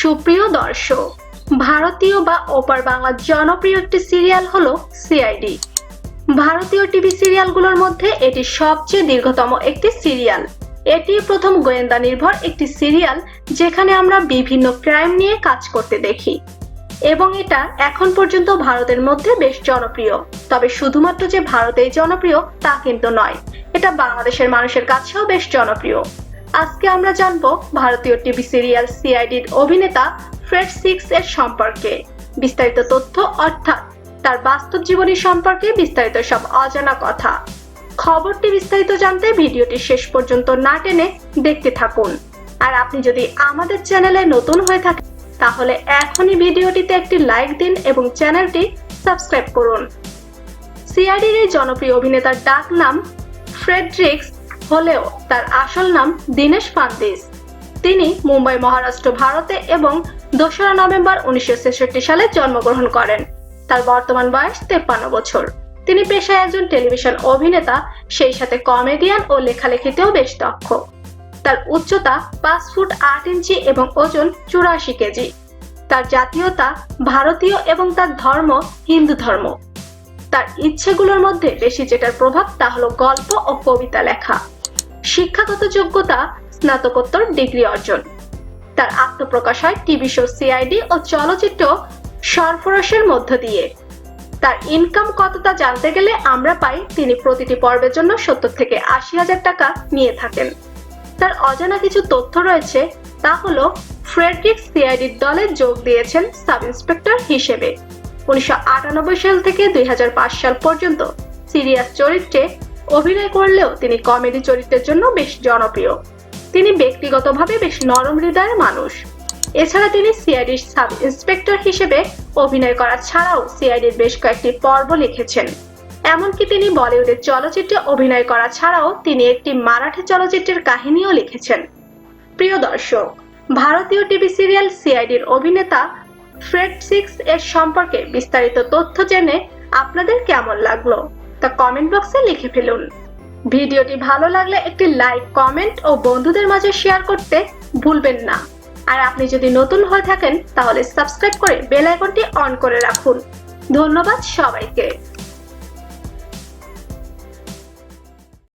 সুপ্রিয় দর্শক, ভারতীয় বা ওপার বাংলার জনপ্রিয় একটি সিরিয়াল হলো সিআইডি ভারতীয় টিভি সিরিয়ালগুলোর মধ্যে এটি সবচেয়ে দীর্ঘতম একটি সিরিয়াল। এটি প্রথম গোয়েন্দা নির্ভর একটি সিরিয়াল যেখানে আমরা বিভিন্ন ক্রাইম নিয়ে কাজ করতে দেখি। এবং এটা এখন পর্যন্ত ভারতের মধ্যে বেশ জনপ্রিয়। তবে শুধুমাত্র যে ভারতেই জনপ্রিয় তা কিন্তু নয়, এটা বাংলাদেশের মানুষের কাছেও বেশ জনপ্রিয়। আজকে আমরা জানব ভারতীয় টিভি সিরিয়াল সিআইডির অভিনেতা ফ্রেড সিক্স এর সম্পর্কে। বিস্তারিত তথ্য অর্থাৎ তার বাস্তব জীবনী সম্পর্কে বিস্তারিত সব অজানা কথা। খবরটি বিস্তারিত জানতে ভিডিওটি শেষ পর্যন্ত না টেনে দেখতে থাকুন। আর আপনি যদি আমাদের চ্যানেলে নতুন হয়ে থাকেন, তাহলে এখনই ভিডিওটিতে একটি লাইক দিন এবং চ্যানেলটি সাবস্ক্রাইব করুন। সিআইডির এই জনপ্রিয় অভিনেতার ডাক নাম ফ্রেডরিক্স হলেও তার আসল নাম দীনেশ ফান্দিস তিনি মুম্বাই, মহারাষ্ট্র, ভারতে এবং দোসরা নভেম্বর উনিশশো ছেষট্টি সালে জন্মগ্রহণ করেন। তার বর্তমান বয়স তেপ্পান্ন বছর। তিনি পেশায় একজন টেলিভিশন অভিনেতা, সেই সাথে কমেডিয়ান ও লেখালেখিতেও বেশ দক্ষ। তার উচ্চতা পাঁচ ফুট আট ইঞ্চি এবং ওজন চুরাশি কেজি। তার জাতীয়তা ভারতীয় এবং তার ধর্ম হিন্দু ধর্ম। তার ইচ্ছেগুলোর মধ্যে বেশি যেটার প্রভাব তা হলো গল্প ও কবিতা লেখা। শিক্ষাগত যোগ্যতা, স্নাতকোত্তর ডিগ্রি অর্জন। তার আত্মপ্রকাশ হয় টিভি শো সিআইডি ও চলচ্চিত্র সরফরাসের মধ্য দিয়ে। তার ইনকাম কতটা জানতে গেলে আমরা পাই তিনি প্রতিটি পর্বের জন্য সত্তর থেকে আশি হাজার টাকা নিয়ে থাকেন। তার অজানা কিছু তথ্য রয়েছে, তা হলো ফ্রেডরিক সিআইডির দলে যোগ দিয়েছেন সাব ইন্সপেক্টর হিসেবে। উনিশশো আটানব্বই সাল থেকে দুই হাজার পাঁচ সাল পর্যন্ত সিরিয়াস চরিত্রে অভিনয় করলেও তিনি কমেডি চরিত্রের জন্য বেশ জনপ্রিয়। তিনি ব্যক্তিগতভাবে বেশ নরম হৃদয়ের মানুষ। এছাড়া তিনি সিআইডির সাব ইন্সপেক্টর হিসেবে অভিনয় করা ছাড়াও সিআইডির বেশ কয়েকটি পর্ব লিখেছেন। এমনকি তিনি বলিউডের চলচ্চিত্রে অভিনয় করা ছাড়াও তিনি একটি মারাঠি চলচ্চিত্রের কাহিনীও লিখেছেন। প্রিয় দর্শক, ভারতীয় টিভি সিরিয়াল সিআইডির অভিনেতা ফ্রেড সিক্স এর সম্পর্কে বিস্তারিত তথ্য জেনে আপনাদের কেমন লাগল? তা কমেন্ট বক্সে লিখে ফেলুন। ভিডিওটি ভালো লাগলে একটি লাইক কমেন্ট ও বন্ধুদের মাঝে শেয়ার করতে ভুলবেন না। আর আপনি যদি নতুন হয়ে থাকেন, তাহলে সাবস্ক্রাইব করে বেল আইকনটি অন করে রাখুন। ধন্যবাদ সবাইকে।